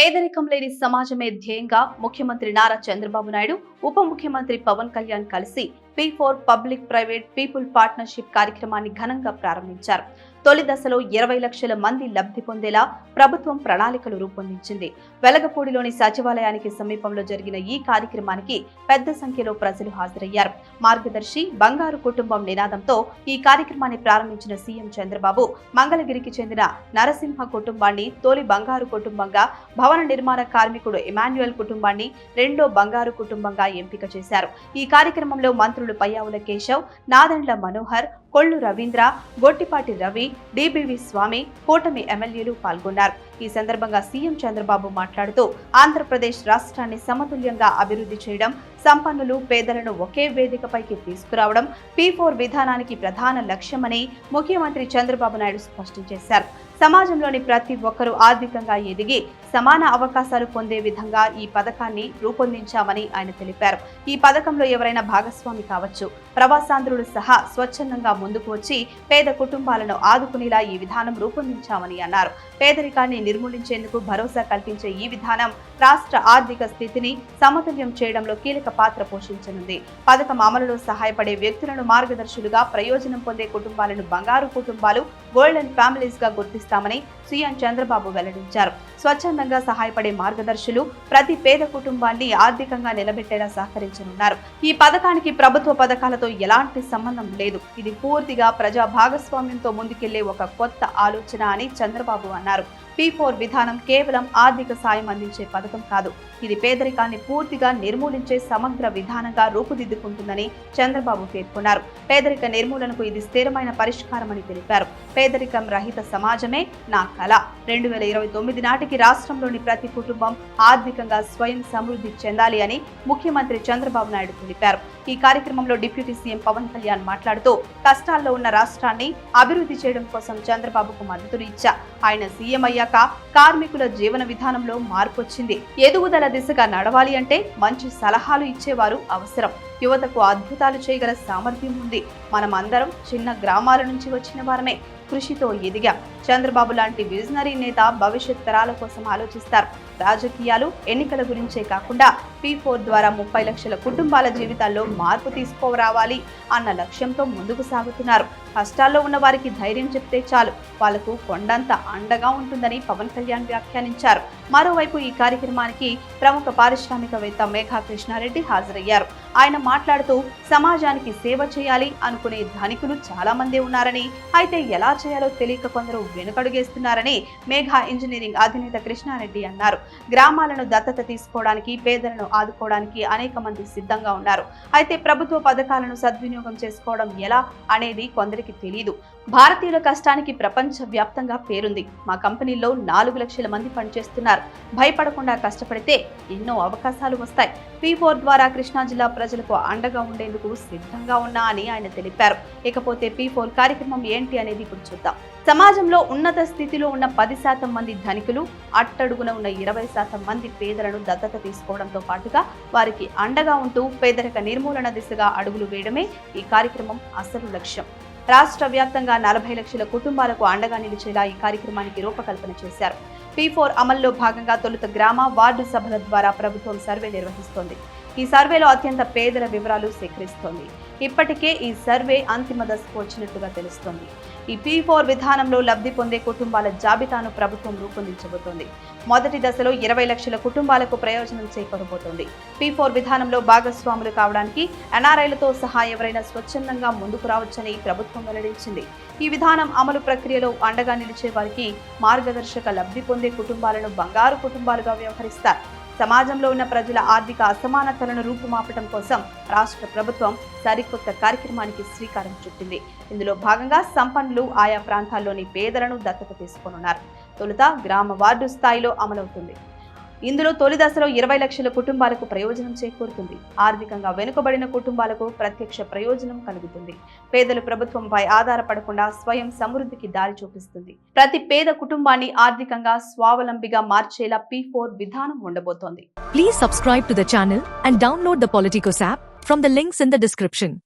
పేదరికం లేని సమాజమే ధ్యేయంగా ముఖ్యమంత్రి నారా చంద్రబాబు నాయుడు ఉప ముఖ్యమంత్రి పవన్ కళ్యాణ్ కలిసి P four public private people partnership కార్యక్రమాన్ని ఘనంగా ప్రారంభించారు. తొలి దశలో ఇరవై లక్షల మంది లబ్ధి పొందేలా ప్రభుత్వం ప్రణాళికలు రూపొందించింది. వెలగపూడిలోని సచివాలయానికి సమీపంలో జరిగిన ఈ కార్యక్రమానికి పెద్ద సంఖ్యలో ప్రజలు హాజరయ్యారు. మార్గదర్శి బంగారు కుటుంబం నినాదంతో ఈ కార్యక్రమాన్ని ప్రారంభించిన సీఎం చంద్రబాబు మంగళగిరికి చెందిన నరసింహ కుటుంబాన్ని తొలి బంగారు కుటుంబంగా భవన నిర్మాణ కార్మికుడు ఇమాన్యుయల్ కుటుంబాన్ని రెండో బంగారు కుటుంబంగా ఎంపిక చేశారు. ఈ కార్యక్రమంలో మంత్రి మంత్రులు పయ్యావుల కేశవ్ నాదండ్ల మనోహర్ కొల్లు రవీంద్ర గొట్టిపాటి రవి డిబివి స్వామి కూటమి ఎమ్మెల్యేలు పాల్గొన్నారు. ఈ సందర్భంగా సీఎం చంద్రబాబు మాట్లాడుతూ ఆంధ్రప్రదేశ్ రాష్ట్రాన్ని సమతుల్యంగా అభివృద్ధి చేయడం సంపన్నులు పేదలను ఒకే వేదికపైకి తీసుకురావడం పీ ఫోర్ విధానానికి ప్రధాన లక్ష్యమని ముఖ్యమంత్రి చంద్రబాబు నాయుడు స్పష్టం చేశారు. సమాజంలోని ప్రతి ఒక్కరూ ఆర్థికంగా ఎదిగి సమాన అవకాశాలు పొందే విధంగా ఈ పథకాన్ని రూపొందించామని ఆయన తెలిపారు. ఈ పథకంలో ఎవరైనా భాగస్వామి కావచ్చు. ప్రవాసాంధ్రులు సహా స్వచ్ఛందంగా ముందుకు వచ్చి పేద కుటుంబాలను ఆదుకునేలా ఈ విధానం రూపొందించామని అన్నారు. పేదరికాన్ని నిర్మూలించేందుకు భరోసా కల్పించే ఈ విధానం రాష్ట్ర ఆర్థిక స్థితిని సమతుల్యం చేయడంలో కీలక పాత్ర పోషించనుంది. పథకం అమలులో సహాయపడే వ్యక్తులను మార్గదర్శులుగా ప్రయోజనం పొందే కుటుంబాలను బంగారు కుటుంబాలు గోల్డెన్ ఫ్యామిలీస్గా గుర్తిస్తామని సీఎం చంద్రబాబు వెల్లడించారు. స్వచ్ఛంద సంపూర్ణంగా సహాయపడే మార్గదర్శులు ప్రతి పేద కుటుంబాన్ని ఆర్థికంగా నిలబెట్టేలా సహకరించనున్నారు. ఈ పథకానికి ప్రభుత్వ పథకాలతో ఎలాంటి సంబంధం లేదు. ఇది పూర్తిగా ప్రజా భాగస్వామ్యంతో ముందుకెళ్ళే ఒక కొత్త ఆలోచన అని చంద్రబాబు అన్నారు. పీ ఫోర్ విధానం కేవలం ఆర్థిక సాయం అందించే పథకం కాదు. ఇది పేదరికాన్ని పూర్తిగా నిర్మూలించే సమగ్ర విధానంగా రూపుదిద్దుకుంటుందని చంద్రబాబు పేర్కొన్నారు. పేదరిక నిర్మూలనకు ఇది స్థిరమైన పరిష్కారమని తెలిపారు. పేదరికం రహిత సమాజమే నా కళ. రెండు వేల ఇరవై తొమ్మిది నాటికి రాష్ట్రంలోని ప్రతి కుటుంబం ఆర్థికంగా స్వయం సమృద్ధి చెందాలి అని ముఖ్యమంత్రి చంద్రబాబు నాయుడు తెలిపారు. ఈ కార్యక్రమంలో డిప్యూటీ సీఎం పవన్ కళ్యాణ్ మాట్లాడుతూ కష్టాల్లో ఉన్న రాష్ట్రాన్ని అభివృద్ధి చేయడం కోసం చంద్రబాబుకు మద్దతులు ఇచ్చా. ఆయన సీఎం అయ్యాక కార్మికుల జీవన విధానంలో మార్పు వచ్చింది ఎదుగుదల దిశగా నడవాలి అంటే మంచి సలహాలు ఇచ్చేవారు అవసరం. యువతకు అద్భుతాలు చేయగల సామర్థ్యం ఉంది. మనం అందరం చిన్న గ్రామాల నుంచి వచ్చిన వారమే కృషితో ఎదిగాం. చంద్రబాబు లాంటి విజనరీ నేత భవిష్యత్ తరాల కోసం ఆలోచిస్తారు. రాజకీయాలు ఎన్నికల గురించే కాకుండా పీ ఫోర్ ద్వారా ముప్పై లక్షల కుటుంబాల జీవితాల్లో మార్పు తీసుకురావాలి అన్న లక్ష్యంతో ముందుకు సాగుతున్నారు. కష్టాల్లో ఉన్న వారికి ధైర్యం చెప్తే చాలు. వాళ్ళకు కొండంత అండగా ఉంటుందని పవన్ కళ్యాణ్ వ్యాఖ్యానించారు. మరోవైపు ఈ కార్యక్రమానికి ప్రముఖ పారిశ్రామికవేత్త మేఘా కృష్ణారెడ్డి హాజరయ్యారు. ఆయన మాట్లాడుతూ సమాజానికి సేవ చేయాలి అనుకునే ధనికులు చాలా మంది ఉన్నారని అయితే ఎలా చేయాలో తెలియక కొందరు వెనుకడుగేస్తున్నారని మేఘా ఇంజనీరింగ్ అధినేత కృష్ణారెడ్డి అన్నారు. గ్రామాలను దత్తత తీసుకోవడానికి పేదలను ఆదుకోవడానికి అనేక మంది సిద్ధంగా ఉన్నారు. అయితే ప్రభుత్వ పథకాలను సద్వినియోగం చేసుకోవడం ఎలా అనేది కొందరికి తెలియదు భారతీయుల కష్టానికి ప్రపంచ వ్యాప్తంగా పేరుంది. మా కంపెనీలో నాలుగు లక్షల మంది పనిచేస్తున్నారు. భయపడకుండా కష్టపడితే ఎన్నో అవకాశాలు వస్తాయి. పీ ఫోర్ ద్వారా కృష్ణా జిల్లా ప్రజలకు అండగా ఉండేందుకు సిద్ధంగా ఉన్నా అని ఆయన తెలిపారు. ఇకపోతే పీ ఫోర్ కార్యక్రమం ఏంటి అనేది ఇప్పుడు చూద్దాం. సమాజంలో ఉన్నత స్థితిలో ఉన్న పది శాతం మంది ధనికులు అట్టడుగున ఉన్న ఇరవై శాతం మంది పేదలను దత్తత తీసుకోవడంతో పాటుగా వారికి అండగా ఉంటూ పేదరిక నిర్మూలన దిశగా అడుగులు వేయడమే ఈ కార్యక్రమం అసలు లక్ష్యం. రాష్ట్ర వ్యాప్తంగా నలభై లక్షల కుటుంబాలకు అండగా నిలిచేలా ఈ కార్యక్రమానికి రూపకల్పన చేశారు. పీ ఫోర్ అమల్లో భాగంగా తొలుత గ్రామ వార్డు సభల ద్వారా ప్రభుత్వం సర్వే నిర్వహిస్తోంది. ఈ సర్వేలో అత్యంత పేదల వివరాలు సేకరిస్తోంది. ఇప్పటికే ఈ సర్వే అంతిమ దశకు వచ్చినట్టుగా తెలుస్తోంది. ఈ పీ ఫోర్ విధానంలో లబ్ధి పొందే కుటుంబాల జాబితాను ప్రభుత్వం రూపొందించబోతోంది. మొదటి దశలో ఇరవై లక్షల కుటుంబాలకు ప్రయోజనం చేకూరబోతోంది. పీ ఫోర్ విధానంలో భాగస్వాములు కావడానికి ఎన్ఆర్ఐలతో సహా ఎవరైనా స్వచ్ఛందంగా ముందుకు రావచ్చని ప్రభుత్వం వెల్లడించింది. ఈ విధానం అమలు ప్రక్రియలో అండగా నిలిచే వారికి మార్గదర్శక లబ్ధి పొందే కుటుంబాలను బంగారు కుటుంబాలుగా వ్యవహరిస్తారు. సమాజంలో ఉన్న ప్రజల ఆర్థిక అసమానతలను రూపుమాపటం కోసం రాష్ట్ర ప్రభుత్వం సరికొత్త కార్యక్రమానికి శ్రీకారం చుట్టింది. ఇందులో భాగంగా సంపన్నులు ఆయా ప్రాంతాల్లోని పేదలను దత్తత తీసుకోనున్నారు. తొలుత గ్రామ వార్డు స్థాయిలో అమలవుతుంది. ఇందులో తొలి దశలో ఇరవై లక్షల కుటుంబాలకు ప్రయోజనం చేకూరుతుంది. ఆర్థికంగా వెనుకబడిన కుటుంబాలకు ప్రత్యక్ష ప్రయోజనం కలుగుతుంది. పేదలు ప్రభుత్వంపై ఆధారపడకుండా స్వయం సమృద్ధికి దారి చూపిస్తుంది. ప్రతి పేద కుటుంబాన్ని ఆర్థికంగా స్వావలంబిగా మార్చేలా పీ ఫోర్ విధానం ఉండబోతోంది. Please subscribe to the channel and download the Politicos app from the links in the description